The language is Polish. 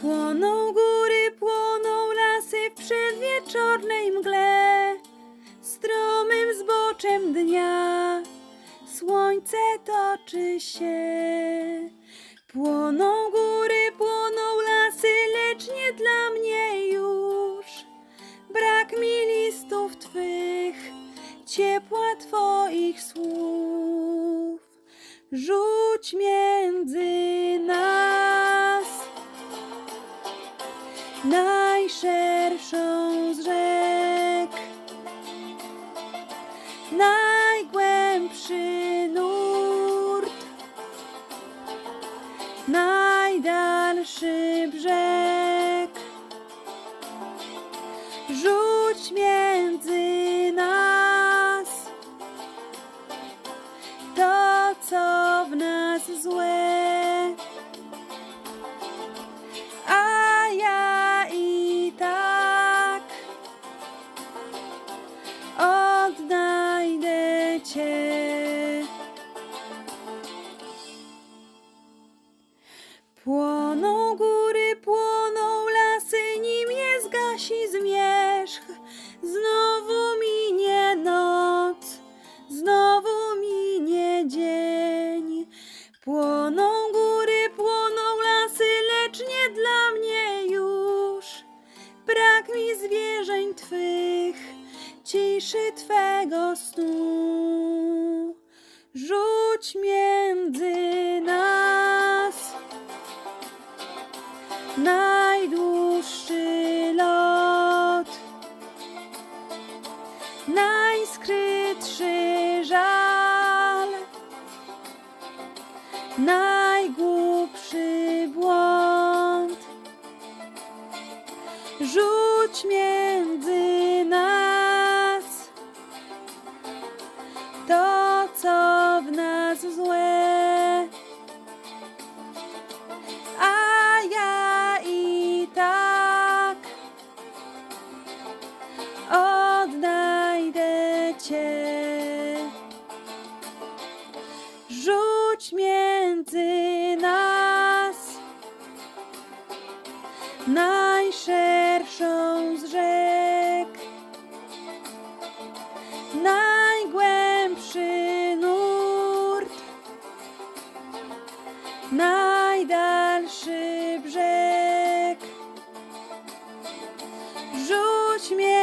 Płoną góry, płoną lasy w przedwieczornej mgle, stromym zboczem dnia słońce toczy się. Płoną góry, płoną lasy, lecz nie dla mnie już. Brak mi listów Twych, ciepła Twoich słów. Rzuć między najszerszą z rzek, najgłębszy nurt, najdalszy brzeg. Rzuć między nas to, co w nas złe. Płoną góry, płoną lasy, nim nie zgasi zmierzch. Znowu minie noc, znowu minie dzień. Płoną góry, płoną lasy, lecz nie dla mnie już. Brak mi zwierzeń Twych, ciszy Twego snu. Rzuć między nas najdłuższy lot, najskrytszy żal, najgłupszy błąd. Rzuć między to, co w nas złe. A ja i tak odnajdę Cię. Rzuć między nas najszerszą najdalszy brzeg. Rzuć mnie